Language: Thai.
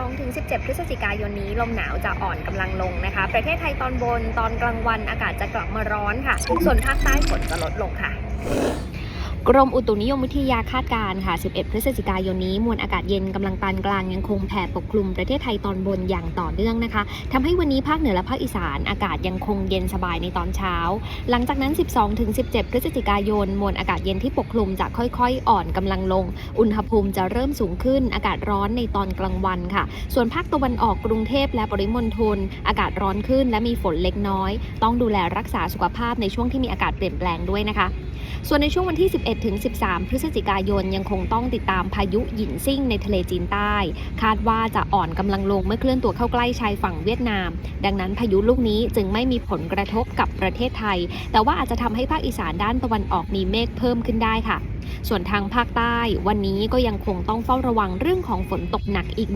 12-17 พฤศจิกายนนี้ ลมหนาวจะอ่อนกำลังลงนะคะ ประเทศไทยตอนบนตอนกลางวันอากาศจะกลับมาร้อนค่ะ ส่วนภาคใต้ฝนจะลดลงค่ะ กรมอุตุนิยมวิทยาคาดการณ์ค่ะ 11 พฤศจิกายนนี้มวลอากาศเย็นกำลังปานกลางยังคงแผ่ปกคลุมประเทศไทยตอนบนอย่างต่อเนื่องนะคะทำให้วันนี้ภาคเหนือและภาคอีสานอากาศยังคงเย็นสบายในตอนเช้า หลังจากนั้น 12-17 พฤศจิกายนมวลอากาศเย็นที่ปกคลุมจะค่อยๆ อ่อนกำลังลง อุณหภูมิจะเริ่มสูงขึ้น อากาศร้อนในตอนกลางวันค่ะ ส่วนภาคตะวันออกกรุงเทพและปริมณฑลอากาศร้อนขึ้น และมีฝนเล็กน้อย ต้องดูแลรักษาสุขภาพในช่วงที่มีอากาศเปลี่ยนแปลงด้วยนะคะ ส่วนในช่วงวันที่ 11 11ถึง13 พฤศจิกายนยังคงต้องติดตามพายุหยินซิ่งในทะเลจีนใต้ คาดว่าจะอ่อนกำลังลงเมื่อเคลื่อนตัวเข้าใกล้ชายฝั่งเวียดนาม ดังนั้นพายุลูกนี้จึงไม่มีผลกระทบกับประเทศไทย แต่ว่าอาจจะทำให้ภาคอีสานด้านตะวันออกมีเมฆเพิ่มขึ้นได้ค่ะ ส่วนทางภาคใต้ วันนี้ก็ยังคงต้องเฝ้าระวังเรื่องของฝนตกหนักอีก